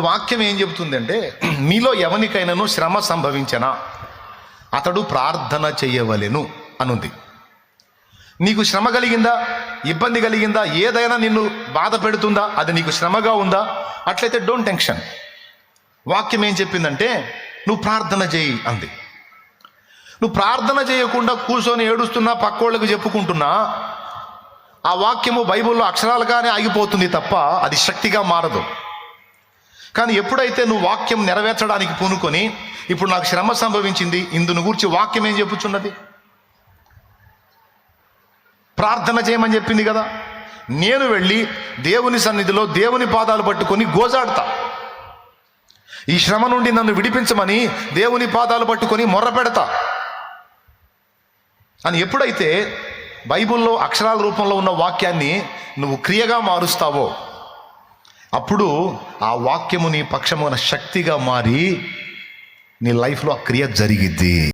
వాక్యం ఏం చెబుతుందంటే మీలో ఎవనికైనాను శ్రమ సంభవించనా? అతడు ప్రార్థన చేయవలెను అనుంది. నీకు శ్రమ కలిగిందా? ఇబ్బంది కలిగిందా? ఏదైనా నిన్ను బాధ పెడుతుందా? అది నీకు శ్రమగా ఉందా? అట్లయితే డోంట్ టెన్షన్. వాక్యం ఏం చెప్పిందంటే నువ్వు ప్రార్థన చేయి అంది. నువ్వు ప్రార్థన చేయకుండా కూర్చొని ఏడుస్తున్నా పక్కోళ్ళకి చెప్పుకుంటున్నా ఆ వాక్యము బైబిల్లో అక్షరాలుగానే ఆగిపోతుంది తప్ప అది శక్తిగా మారదు. కానీ ఎప్పుడైతే నువ్వు వాక్యం నెరవేర్చడానికి పూనుకొని ఇప్పుడు నాకు శ్రమ సంభవించింది ఇందును గురించి వాక్యం ఏం చెప్పుచున్నది? ప్రార్థన చేయమని చెప్పింది కదా. నేను వెళ్ళి దేవుని సన్నిధిలో దేవుని పాదాలు పట్టుకొని గోజాడతా. ఈ శ్రమ నుండి నన్ను విడిపించమని దేవుని పాదాలు పట్టుకొని మొర్ర పెడతా. అని ఎప్పుడైతే బైబిల్లో అక్షరాల రూపంలో ఉన్న వాక్యాన్ని నువ్వు క్రియగా మారుస్తావో అప్పుడు ఆ వాక్యము నీ పక్షమున శక్తిగా మారి నీ లైఫ్లో ఆ క్రియ జరిగిద్ది.